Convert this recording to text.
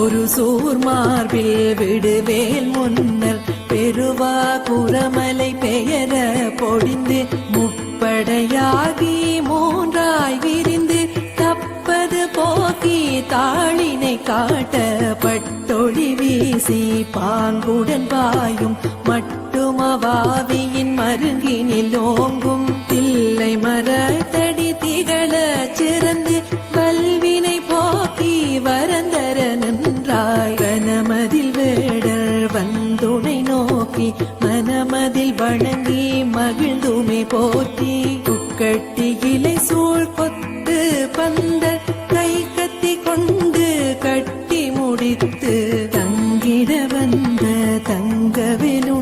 ஒரு சூர் மார்பில் விடுவேல் முன்னர் பெருவா குரமலை பெயர பொழிந்து முப்படையாகி மூன்றாய் விரிந்து தப்பது போக்கி தாளினை காட்ட பட்டொளி வீசி பாங்குடன் பாயும் மட்டுமவாவியின் மருங்கினில் ஓங்கும் தில்லை மரத்தடி திகழ சிற நின்றாய் கனமதில் வேடர் வந்துனை நோக்கி மனமதில் வணங்கி மகிழ்ந்துமை போற்றி. குக்கட்டி இலை சூழ் கொத்து பந்த கை கத்தி கொண்டு கட்டி முடித்து தங்கிட வந்த தங்கவினு